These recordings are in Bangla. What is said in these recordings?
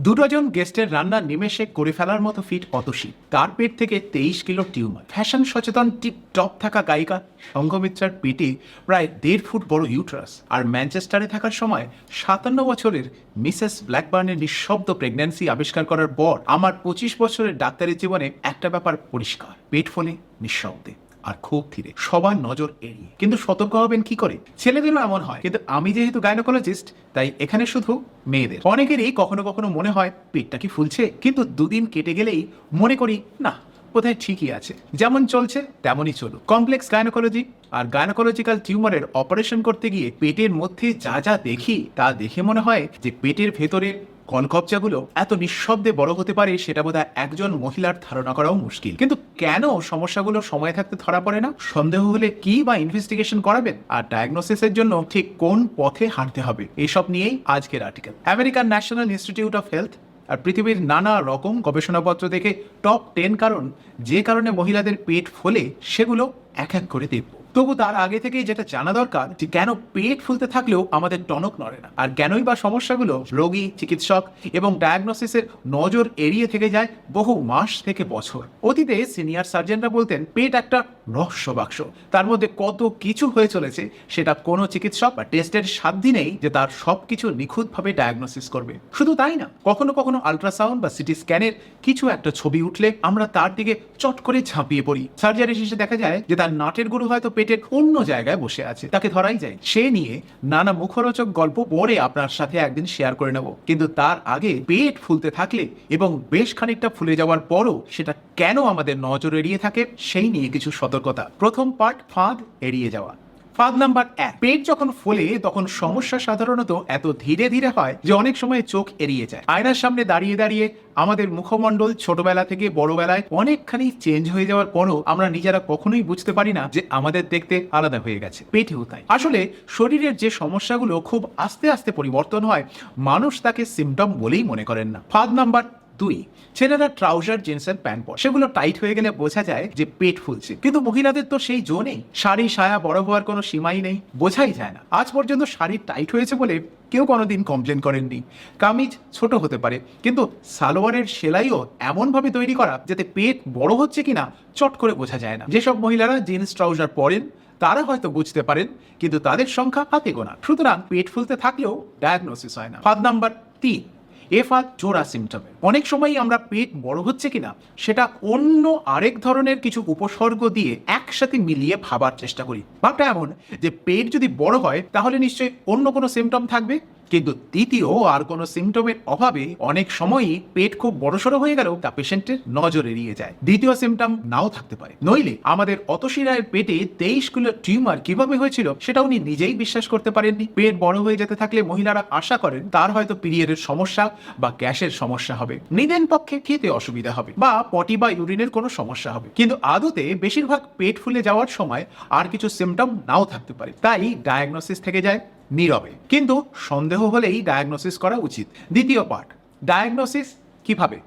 দু ডজন গেস্টের রান্না নিমেষে করে ফেলার মতো ফিট অতসী। তার পেট থেকে তেইশ কিলো টিউমার। ফ্যাশন সচেতন টিপ টপ থাকা গায়িকা। সঙ্গমিত্রার পেটে প্রায় দেড় ফুট বড় ইউট্রাস আর ম্যানচেস্টারে থাকার সময় সাতান্ন বছরের মিসেস ব্ল্যাকবার্নের নিঃশব্দ প্রেগন্যান্সি আবিষ্কার করার পর আমার পঁচিশ বছরের ডাক্তারের জীবনে একটা ব্যাপার পরিষ্কার। পেট ফলে নিঃশব্দে। আর খুব ধীরে। সবার নজর এড়িয়ে। কিন্তু সতর্ক হবেন কি করে? ছেলেদেরও এমন হয়। কিন্তু আমি যেহেতু গাইনোকোলজিস্ট তাই এখানে শুধু মেয়েদের। অনেকেরই কখনো কখনো মনে হয়, পেটটা কি ফুলছে? কিন্তু দুদিন কেটে গেলেই মনে করি, না। কোথায় ঠিকই আছে। যেমন চলছে, তেমনই চলুক। কমপ্লেক্স গাইনোকোলজি আর গাইনোকোলজিক্যাল টিউমারের অপারেশন করতে গিয়ে পেটের মধ্যে যা যা দেখি, তা দেখে মনে হয় যে পেটের ভেতরে কলকবজাগুলো এত নিঃশব্দে বড় হতে পারে, সেটা বোধহয় একজন মহিলার ধারণা করাও মুশকিল। কিন্তু কেন সমস্যাগুলো সময় থাকতে ধরা পড়ে না? সন্দেহ হলে কি বা ইনভেস্টিগেশন করাবেন? আর ডায়াগনোসিসের জন্য ঠিক কোন পথে হাঁটতে হবে? এসব নিয়েই আজকের article American National Institute of Health আর পৃথিবীর নানা রকম গবেষণাপত্র দেখে টপ টেন কারণ যে কারণে মহিলাদের পেট ফোলে সেগুলো এক এক করে দেখব। তবু তার আগে থেকেই যেটা জানা দরকার, যে কেন পেট ফুলতে থাকলেও আমাদের টনক নড়ে না? আর কেনই বা সমস্যাগুলো রোগী, চিকিৎসক এবং ডায়াগনোসিসের নজর এড়িয়ে থেকে যায় বহু মাস থেকে বছর? অতীতে সিনিয়র সার্জনরা বলতেন, পেট একটা রহস্য বাক্স। তার মধ্যে কত কিছু হয়ে চলেছে, সেটা কোনো চিকিৎসক বা টেস্টের সাধ্যই নেই যে তার সব কিছু নিখুঁতভাবে ডায়াগনোসিস করবে। শুধু তাই না, কখনো কখনো আল্ট্রাসাউন্ড বা সিটি স্ক্যানের কিছু একটা ছবি উঠলে আমরা তার দিকে চট করে ঝাঁপিয়ে পড়ি। সার্জারি শেষে দেখা যায় যে তার নাটের গুরু হয়তো পেটের অন্য জায়গায় বসে আছে। তাকে ধরাই যায়। সে নিয়ে নানা মুখরোচক গল্প পরে আপনার সাথে একদিন শেয়ার করে নেব। কিন্তু তার আগে পেট ফুলতে থাকলে এবং বেশ খানিকটা ফুলে যাওয়ার পরও সেটা কেন আমাদের নজর এড়িয়ে থাকে, সেই নিয়ে কিছু সতর্কতা। প্রথম পার্ট ফাঁদ এড়িয়ে যাওয়া। ফাঁদ নাম্বার এক। পেট যখন ফোলে, তখন সমস্যা সাধারণত এত ধীরে ধীরে হয় যে অনেক সময় চোখ এড়িয়ে যায়। আয়নার সামনে দাঁড়িয়ে দাঁড়িয়ে আমাদের মুখমণ্ডল ছোটবেলা থেকে বড়বেলায় অনেকখানি চেঞ্জ হয়ে যাওয়ার পরও আমরা নিজেরা কখনোই বুঝতে পারি না যে আমাদের দেখতে আলাদা হয়ে গেছে। পেটেও তাই। আসলে শরীরের যে সমস্যাগুলো খুব আস্তে আস্তে পরিবর্তন হয়, মানুষ তাকে সিমটম বলেই মনে করেন না। ফাঁদ নাম্বার দুই, ছেলেরা ট্রাউজার, জিন্সের প্যান্ট পরে। সেগুলো টাইট হয়ে গেলে বোঝা যায় যে পেট ফুলছে। কিন্তু মহিলাদের তো সেই জো নেই। শাড়ি, সায়া, বড় হওয়ার কোনো সীমাই নেই। বোঝাই যায় না। আজ পর্যন্ত শাড়ি টাইট হয়েছে বলে কেউ কোনোদিন কমপ্লেন করেননি। কামিজ ছোট হতে পারে, কিন্তু সালোয়ারের সেলাইও এমনভাবে তৈরি করা যাতে পেট বড় হচ্ছে কিনা চট করে বোঝা যায় না। যেসব মহিলারা জিন্স, ট্রাউজার পরেন, তারা হয়তো বুঝতে পারেন, কিন্তু তাদের সংখ্যা হাতে গোনা। সুতরাং পেট ফুলতে থাকলেও ডায়াগনোসিস হয় না। ফাঁদ নাম্বার তিন এ ফাঁদ জোড়া সিমটমে অনেক সময় আমরা পেট বড় হচ্ছে কিনা, সেটা অন্য আরেক ধরনের কিছু উপসর্গ দিয়ে একসাথে মিলিয়ে ভাবার চেষ্টা করি। ভাবটা এমন যে পেট যদি বড় হয়, তাহলে নিশ্চয়ই অন্য কোনো সিমটম থাকবে? কিন্তু তৃতীয় আর কোনো সিমটমের অভাবে অনেক সময়ই পেট খুব বড়সড় হয়ে গেলেও তা পেশেন্টের নজর এড়িয়ে যায়। দ্বিতীয় সিমটম নাও থাকতে পারে। নইলে আমাদের অতসী রায়ের পেটে তেইশ কিলো টিউমার কীভাবে হয়েছিল সেটা উনি নিজেই বিশ্বাস করতে পারেননি। পেট বড় হয়ে যেতে থাকলে মহিলারা আশা করেন তার হয়তো পিরিয়ডের সমস্যা বা গ্যাসের সমস্যা হবে। নিদেন পক্ষে খেতে অসুবিধা হবে বা পটি বা ইউরিনের কোনো সমস্যা হবে। কিন্তু আদতে বেশিরভাগ পেট ফুলে যাওয়ার সময় আর কিছু সিমটম নাও থাকতে পারে। তাই ডায়াগনোসিস থেকে যায়। নীরবে। কিন্তু সন্দেহ হলেই ডায়াগনোসিস করা উচিত। দ্বিতীয় পার্ট ডায়াগনোসিস কীভাবে?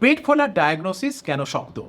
পেট ফোলার ডায়াগনোসিস কেন শব্দ?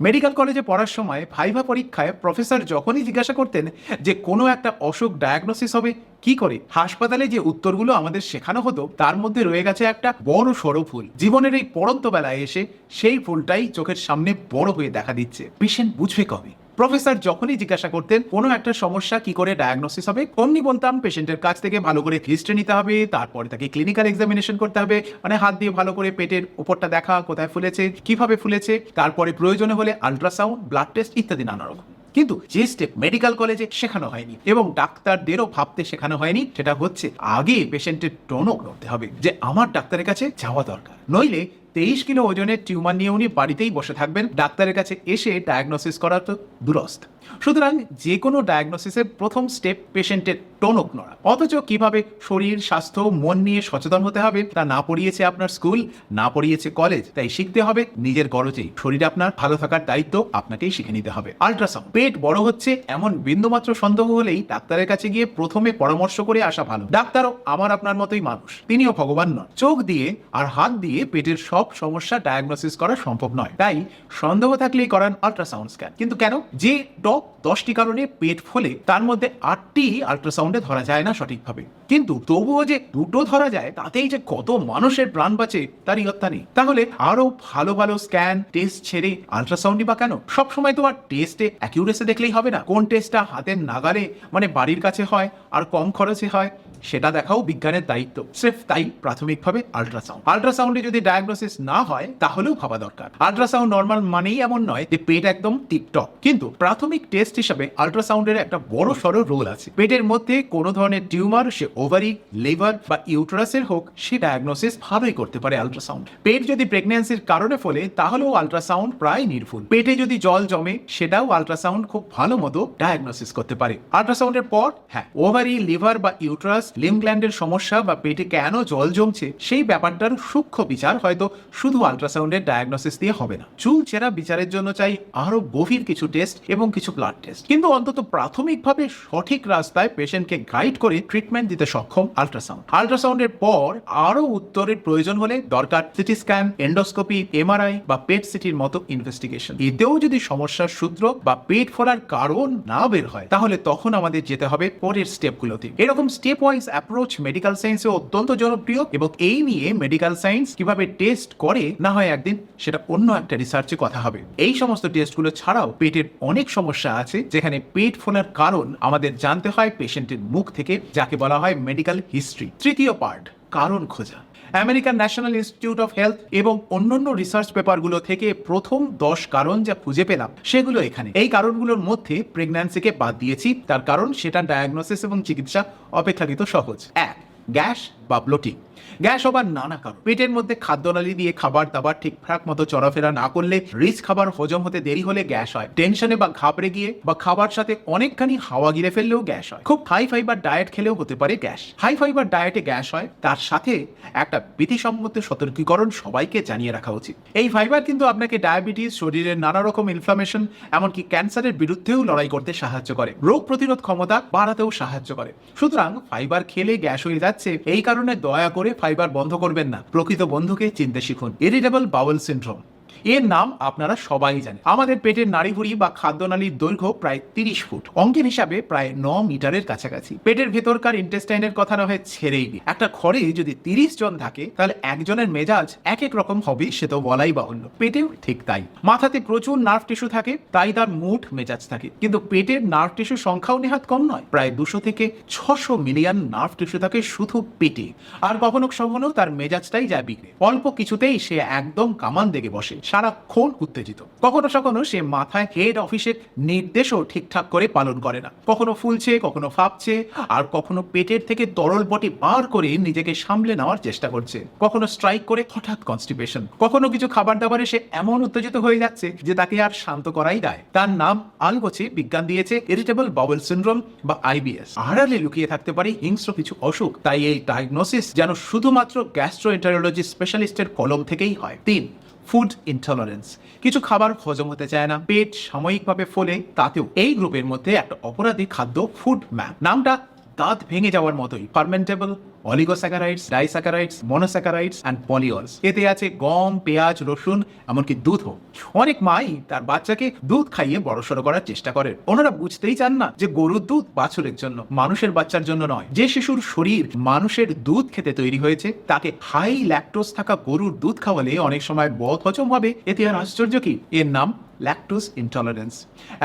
মেডিকেল কলেজে পড়ার সময় ভাইভা পরীক্ষায় প্রফেসর যখনই জিজ্ঞাসা করতেন যে কোনো একটা অসুখ ডায়াগনোসিস হবে, কি করে? হাসপাতালে যে উত্তরগুলো আমাদের শেখানো হতো, তার মধ্যে রয়ে গেছে একটা বড় সড়ো ফুল। জীবনের এই পড়ন্ত বেলায় এসে সেই ফুলটাই চোখের সামনে বড় হয়ে দেখা দিচ্ছে। পেশেন্ট বুঝবে কবে? প্রফেসর যখনই জিজ্ঞাসা করতেন, কোনো একটা সমস্যা কি করে ডায়াগনোসিস হবে, অমনি বলতাম পেশেন্টের কাছ থেকে ভালো করে হিস্ট্রি নিতে হবে, তারপরে তাকে ক্লিনিক্যাল এক্সামিনেশন করতে হবে মানে হাত দিয়ে ভালো করে পেটের উপরটা দেখা, কোথায় ফুলেছে, কীভাবে ফুলেছে, তারপরে প্রয়োজনে হলে আল্ট্রাসাউন্ড ব্লাড টেস্ট ইত্যাদি নানা রকম। কিন্তু যে স্টেপ মেডিকেল কলেজে শেখানো হয়নি এবং ডাক্তারদেরও ভাবতে শেখানো হয়নি, সেটা হচ্ছে আগে পেশেন্টের টনক নড়তে হবে, যে আমার ডাক্তারের কাছে যাওয়া দরকার। নইলে তেইশ কিলো ওজনের টিউমার নিয়ে উনি বাড়িতেই বসে থাকবেন। ডাক্তারের কাছে এসে ডায়াগনোসিস করা তো দুরস্ত। সুতরাং যে কোনো ডায়াগনোসিসের প্রথম স্টেপ পেশেন্টের টনক নড়া। অথচ কীভাবে শরীর, স্বাস্থ্য, মন নিয়ে সচেতন হতে হবে তা না পড়িয়েছে আপনার স্কুল না পড়িয়েছে কলেজ তাই শিখতে হবে নিজের গরজেই। শরীর আপনার ভালো থাকার দায়িত্ব আপনাকেই শিখে নিতে হবে। আল্ট্রাসাউন্ড পেট বড় হচ্ছে এমন বিন্দুমাত্র সন্দেহ হলেই ডাক্তারের কাছে গিয়ে প্রথমে পরামর্শ করে আসা ভালো। ডাক্তারও আমার আপনার মতোই মানুষ। তিনিও ভগবান নন। চোখ দিয়ে আর হাত দিয়ে পেটের সব সব সমস্যা ডায়াগনোসিস করা সম্ভব নয়। তাই সন্দেহ থাকলেই করান আল্ট্রাসাউন্ড স্ক্যান কিন্তু কেন? যে টপ দশটি কারণে পেট ফলে, তার মধ্যে আটটি আল্ট্রাসাউন্ডে ধরা যায় না সঠিকভাবে। কিন্তু তবুও যে দুটো ধরা যায়, তাতেই যে কত মানুষের প্রাণ বাঁচে তার ইয়ত্তা নেই। তাহলে আরও ভালো ভালো স্ক্যান টেস্ট ছেড়ে আল্ট্রাসাউন্ডই বা কেন? সবসময় তো আর টেস্টে অ্যাকিউরেসি দেখলেই হবে না। কোন টেস্টটা হাতের নাগালে মানে বাড়ির কাছে হয়, আর কম খরচে হয় সেটা দেখাও বিজ্ঞানের দায়িত্ব। স্রেফ তাই প্রাথমিকভাবে আল্ট্রাসাউন্ড। আল্ট্রাসাউন্ডে যদি ডায়াগনোসিস না হয়, তাহলেও ভাবা দরকার। আল্ট্রাসাউন্ড নর্মাল মানেই এমন নয় যে পেট একদম টিপটপ। কিন্তু প্রাথমিক টেস্ট হিসাবে আল্ট্রাসাউন্ডের একটা বড় সড়ো রোল আছে। পেটের মধ্যে কোনো ধরনের টিউমার, সে ওভারি, লিভার বা ইউটেরাসের হোক, সে ডায়াগনোসিস ভালোই করতে পারে আল্ট্রাসাউন্ড। পেট যদি প্রেগন্যান্সির কারণে ফলে, তাহলেও আল্ট্রাসাউন্ড প্রায় নির্ভুল। পেটে যদি জল জমে, সেটাও আল্ট্রাসাউন্ড খুব ভালো মতো ডায়াগনোসিস করতে পারে। আল্ট্রাসাউন্ডের পর হ্যাঁ ওভারি, লিভার বা ইউটেরাস লিম গ্ল্যান্ডের সমস্যা বা পেটে কেন জল জমছে, সেই ব্যাপারটার সূক্ষ্ম বিচার হয়তো শুধু আল্ট্রাসাউন্ডের ডায়াগনোসিস দিয়ে হবে না। চুল চেরা বিচারের জন্য চাই আরও গভীর কিছু টেস্ট এবং কিছু ব্লাড টেস্ট কিন্তু অন্তত প্রাথমিকভাবে সঠিক রাস্তায় পেশেন্টকে গাইড করে ট্রিটমেন্ট দিতে সক্ষম আল্ট্রাসাউন্ড আল্ট্রাসাউন্ডের পর আরও উত্তরের প্রয়োজন হলে দরকার সিটি স্ক্যান এন্ডোস্কোপি এমআরআই বা পেট সিটির মতো ইনভেস্টিগেশন এতেও যদি সমস্যার সূত্র বা পেট ফোলার কারণ না বের হয়, তাহলে তখন আমাদের যেতে হবে পরের স্টেপগুলোতে এরকম স্টেপ ওয়াইজ অ্যাপ্রোচ মেডিকেল সায়েন্সে অত্যন্ত জনপ্রিয় এবং এই নিয়ে মেডিকেল সায়েন্স কীভাবে টেস্ট করে, না হয় একদিন সেটা অন্য একটা রিসার্চে কথা হবে। এই সমস্ত টেস্টগুলো ছাড়াও পেটের অনেক সমস্যা আছে, যেখানে পেট ফোলার কারণ আমাদের জানতে হয় পেশেন্টের মুখ থেকে, যাকে বলা হয় মেডিকেল হিস্ট্রি তৃতীয় পার্ট কারণ খোঁজা। American National Institute of Health এবং অন্যান্য রিসার্চ পেপারগুলো থেকে প্রথম দশ কারণ যা খুঁজে পেলাম, সেগুলো এখানে। এই কারণগুলোর মধ্যে প্রেগন্যান্সিকে বাদ দিয়েছি, তার কারণ সেটা ডায়াগনোসিস এবং চিকিৎসা অপেক্ষাকৃত সহজ। এক, গ্যাস বা ব্লোটিং। গ্যাস হবার নানা কারণ পেটের মধ্যে খাদ্যনালী দিয়ে খাবার দাবার ঠিকঠাক মতো চলাফেরা না করলে রিচ খাবার হজম হতে দেরি হলে গ্যাস হয়। টেনশনে বা ঘাবড়ে গিয়ে বা খাবার সাথে অনেকখানি হাওয়া গিরে ফেললেও গ্যাস হয়। খুব হাই ফাইবার ডায়েট খেলেও হতে পারে গ্যাস। হাই ফাইবার ডায়েটে গ্যাস হয়, তার সাথে একটা বিধিসম্মত সতর্কীকরণ সবাইকে জানিয়ে রাখা উচিত। এই ফাইবার কিন্তু আপনাকে ডায়াবেটিস শরীরের নানা রকম ইনফ্লামেশন এমনকি ক্যান্সারের বিরুদ্ধেও লড়াই করতে সাহায্য করে। রোগ প্রতিরোধ ক্ষমতা বাড়াতেও সাহায্য করে। সুতরাং ফাইবার খেলে গ্যাস হয়ে যাচ্ছে, এই কারণে দয়া করে ফাইবার বন্ধ করবেন না। প্রকৃত বন্ধুকে চিনতে শিখুন। ইরিটেবল বাউল সিনড্রোম এর নাম আপনারা সবাই জানেন। আমাদের পেটের নাড়িভুড়ি বা খাদ্যনালীর দৈর্ঘ্য প্রায় তিরিশ ফুট। অঙ্কের হিসাবে প্রায় ন মিটারের কাছাকাছি। পেটের ভেতরকার ইন্টেস্টাইনের কথা না হয় ছেড়েই দিই একটা ঘরে যদি তিরিশ জন থাকে, তাহলে একজনের মেজাজ এক এক রকম হবে, সে তো বলাই বাহুল্য। পেটেও ঠিক তাই। মাথাতে প্রচুর নার্ভ টিস্যু থাকে, তাই তার মুঠ মেজাজ থাকে। কিন্তু পেটের নার্ভ টিস্যু সংখ্যাও নেহাত কম নয়। প্রায় দুশো থেকে ছশো মিলিয়ন নার্ভ টিস্যু থাকে শুধু পেটে। আর কখনো কখনো তার মেজাজটাই যায় বিগড়ে অল্প কিছুতেই সে একদম কামান দেখে বসে। সারাক্ষণ উত্তেজিত। কখনো কখনো সে মাথায় হেড অফিসের নির্দেশও ঠিকঠাক করে পালন করে না। কখনো ফুলছে, কখনো ফাঁপছে, আর কখনো পেটের থেকে তরল বটি বার করে নিজেকে সামলে নেওয়ার চেষ্টা করছে। কখনো স্ট্রাইক করে হঠাৎ কনস্টিপেশন কখনো কিছু খাবার দাবারে সে এমন উত্তেজিত হয়ে যাচ্ছে যে তাকে আর শান্ত করাই দেয়। তার নাম আলগোছে বিজ্ঞান দিয়েছে ইরিটেবল বাবল সিন্ড্রোম বা আইবিএস আড়ালে লুকিয়ে থাকতে পারে হিংস্র কিছু অসুখ। তাই এই ডায়াগনোসিস যেন শুধুমাত্র গ্যাস্ট্রোএন্টারোলজি স্পেশালিস্টের কলম থেকেই হয়। তিন ফুড ইন্টলারেন্স কিছু খাবার হজম হতে চায় না। পেট সাময়িকভাবে ফলে, তাতেও এই গ্রুপের মধ্যে একটা অপরাধী খাদ্য ফুড ম্যাপ নামটা দাঁত ভেঙে যাওয়ার মতোই। Fermentable oligosaccharides disaccharides monosaccharides and polyols এতে আছে গম, পেঁয়াজ, রসুন, এমনকি দুধও। অনেক মাই তার বাচ্চাকে দুধ খাইয়ে বড়সড় করার চেষ্টা করেন। ওনারা বুঝতেই চান না যে গরুর দুধ বাছুরের জন্য, মানুষের বাচ্চার জন্য নয়। যে শিশুর শরীর মানুষের দুধ খেতে তৈরি হয়েছে, তাকে হাই ল্যাকটোজ থাকা গরুর দুধ খাওয়ালে অনেক সময় বধ হজম হবে। এতে আর আশ্চর্য কি? এর নাম ল্যাকটোজ ইনটলারেন্স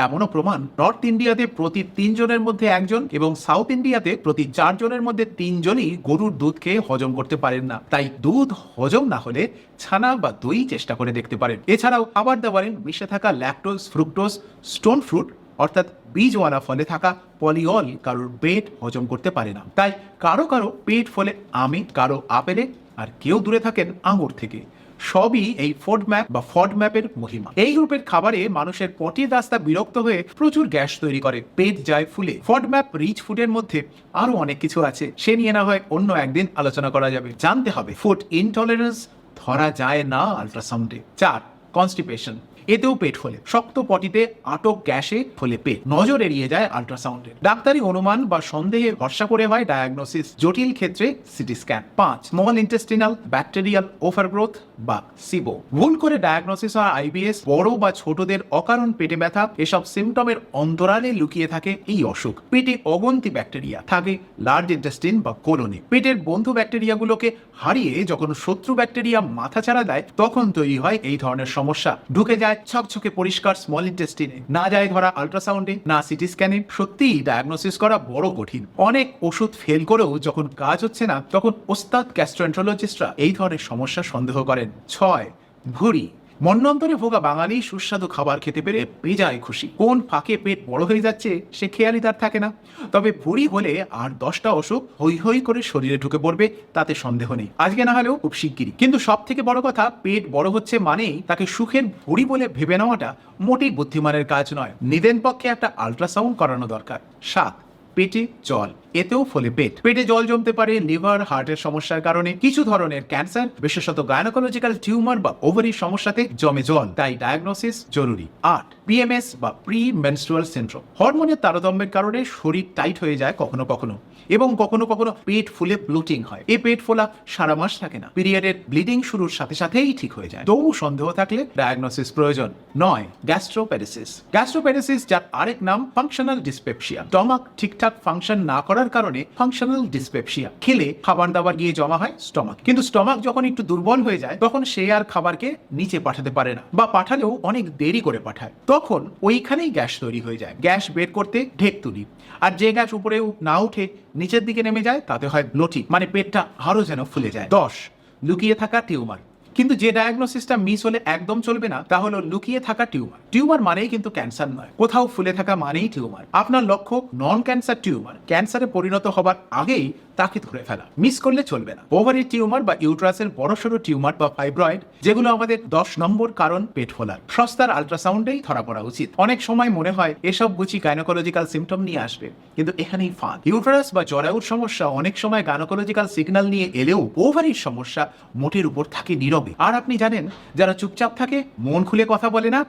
এমনও প্রমাণ নর্থ ইন্ডিয়াতে প্রতি তিনজনের মধ্যে একজন এবং সাউথ ইন্ডিয়াতে প্রতি চারজনের মধ্যে তিনজনই গরুর দুধ খেয়ে হজম করতে পারেন না। তাই দুধ হজম না হলে ছানা বা দই চেষ্টা করে দেখতে পারেন। এছাড়াও খাবার দাবারে মিশে থাকা ল্যাকটোজ ফ্রুক্টোজ স্টোন ফ্রুট অর্থাৎ বীজওয়ালা ফলে থাকা পলিঅল কারোর পেট হজম করতে পারে না। তাই কারও কারও পেট ফলে আমে, কারও আপেলে, আর কেউ দূরে থাকেন আঙুর থেকে। সবই এই ফোর্ড ম্যাপ বা ফড ম্যাপের মহিমা। এই গ্রুপের খাবারে মানুষের পটির রাস্তা বিরক্ত হয়ে প্রচুর গ্যাস তৈরি করে, পেট যায় ফুলে। ফড ম্যাপ রিচ ফুডের মধ্যে আরও অনেক কিছু আছে, সে নিয়ে না হয় অন্য একদিন আলোচনা করা যাবে। জানতে হবে ফুড ইনটলারেন্স ধরা যায় না আল্ট্রাসাউন্ডে চার কনস্টিপেশন এতেও পেট ফোলে। শক্ত পটিতে আটক গ্যাসে ফলে পেট। নজর এড়িয়ে যায় আল্ট্রাসাউন্ডে ডাক্তারি অনুমান বা সন্দেহে ভরসা করে হয় ডায়াগনোসিস জটিল ক্ষেত্রে সিটি স্ক্যান। পাঁচ স্মল ইন্টেস্টিনাল ব্যাকটেরিয়াল ওভারগ্রোথ বা সিবো ভুল করে ডায়াগনোসিস হয় আইবিএস বড় বা ছোটদের অকারণ পেটে ব্যথা। এসব সিমটমের অন্তরালে লুকিয়ে থাকে এই অসুখ। পেটে অগন্তি ব্যাকটেরিয়া থাকে লার্জ ইন্টেস্টিন বা কোলনে পেটের বন্ধু ব্যাকটেরিয়াগুলোকে হারিয়ে যখন শত্রু ব্যাকটেরিয়া মাথা ছাড়া দেয়, তখন তৈরি হয় এই ধরনের সমস্যা। ঢুকে যায় ছকছকে পরিষ্কার স্মল ইন্টেস্টিনে না যায় ধরা আল্ট্রাসাউন্ডে না সিটি স্ক্যানে সত্যিই ডায়াগনোসিস করা বড় কঠিন। অনেক ওষুধ ফেল করেও যখন কাজ হচ্ছে না, তখন ওস্তাদ গ্যাস্ট্রোএন্ট্রোলজিস্টরা এই ধরনের সমস্যা সন্দেহ করেন। ছয় ভুঁড়ি মন্নন্তরে ভোগা বাঙালি সুস্বাদু খাবার খেতে পেরে বেজায় খুশি। কোন ফাঁকে পেট বড় হয়ে যাচ্ছে, সে খেয়ালই তার থাকে না। তবে ভুঁড়ি হলে আর দশটা অসুখ হই হই করে শরীরে ঢুকে পড়বে, তাতে সন্দেহ নেই। আজকে না হলেও খুব শিগগিরই। কিন্তু সব থেকে বড় কথা, পেট বড় হচ্ছে মানেই তাকে সুখের ভুঁড়ি বলে ভেবে নেওয়াটা মোটেই বুদ্ধিমানের কাজ নয়। নিদেন পক্ষে একটা আল্ট্রাসাউন্ড করানো দরকার। সাত, পেটে জল। এতেও ফলে পেট। পেটে জল জমতে পারে, লিভার, হার্টের সমস্যার কারণে, কিছু ধরনের ক্যান্সার, বিশেষত গায়নোকোলজিক্যাল টিউমার বা ওভারির সমস্যাতে জমে জল। তাই ডায়াগনোসিস জরুরি। আট পিএমএস বা প্রি মেনস্ট্রুয়াল সিন্ড্রোম হরমোনের তারতম্যের কারণে শরীর টাইট হয়ে যায় কখনো কখনো এবং কখনো কখনো পেট ফুলে ব্লোটিং হয়। এই পেট ফোলা সারা মাস থাকে না। পিরিয়ডের ব্লিডিং শুরুর সাথে সাথেই ঠিক হয়ে যায়। তবু সন্দেহ থাকলে ডায়াগনোসিস প্রয়োজন। নয় গ্যাস্ট্রোপ্যারিসিস গ্যাস্ট্রোপ্যারিসিস যার আরেক নাম ফাংশনাল ডিসপেপসিয়া স্টমাক ঠিকঠাক ফাংশন না করার কারণে ফাংশনাল ডিসপেপসিয়া খেলে খাবার দাবার গিয়ে জমা হয় স্টমাক কিন্তু স্টমাক যখন একটু দুর্বল হয়ে যায়, তখন সে আর খাবারকে নিচে পাঠাতে পারে না বা পাঠালেও অনেক দেরি করে পাঠায়। তখন ওইখানেই গ্যাস তৈরি হয়ে যায়। গ্যাস বের করতে ঢেক তুলি। আর যে গ্যাস উপরেও না উঠে নিচের দিকে নেমে যায়, তাতে হয় ব্লোটিং মানে পেটটা আরও যেন ফুলে যায়। দশ, লুকিয়ে থাকা টিউমার। কিন্তু যে ডায়াগনোসিসটা মিস হলে একদম চলবে না, তা হলো লুকিয়ে থাকা টিউমার। টিউমার মানেই কিন্তু ক্যান্সার নয়। কোথাও ফুলে থাকা মানেই টিউমার। আপনার লক্ষ্য নন ক্যান্সার টিউমার। ক্যান্সারে পরিণত হবার আগেই তাকে ধরে ফেলা। মিস করলে চলবে না। ওভারির টিউমার বা ইউট্রাসের বড়সড় টিউমার বা ফাইব্রয়েড, যেগুলো আমাদের দশ নম্বর কারণ পেট ফোলার। সস্তার আল্ট্রাসাউন্ডেই ধরা পড়া উচিত। অনেক সময় মনে হয় এসব বুঝি গাইনোকোলজিক্যাল সিমটম নিয়ে আসবে, কিন্তু এখানেই ফাঁদ। ইউট্রাস বা জরায়ুর সমস্যা অনেক সময় গাইনোকোলজিক্যাল সিগন্যাল নিয়ে এলেও ওভারির সমস্যা মোটের উপর থাকে নীরবে। আর আপনি জানেন, যারা চুপচাপ থাকে, মন খুলে কথা বলে না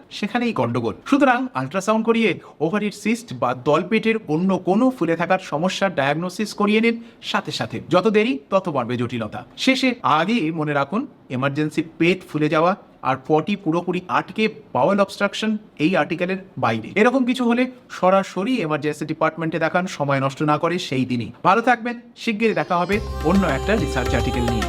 সেখানেই গন্ডগোল। সুতরাং আল্ট্রাসাউন্ড করিয়ে ওভারির সিস্ট বা দলপেটের অন্য কোনো ফুলে থাকার সমস্যার ডায়াগনোসিস করিয়ে নিন সাথে সাথে। যত দেরি, তত বাড়বে জটিলতা। শেষে আগে মনে রাখুন এমার্জেন্সি পেট ফুলে যাওয়া আর পটি পুরোপুরি আটকে বাউল অবস্ট্রাকশন এই আর্টিকেলের বাইরে। এরকম কিছু হলে সরাসরি এমার্জেন্সি ডিপার্টমেন্টে দেখান, সময় নষ্ট না করে সেই দিনই। ভালো থাকবেন, শিগগিরই দেখা হবে অন্য একটা রিসার্চ আর্টিকেল নিয়ে।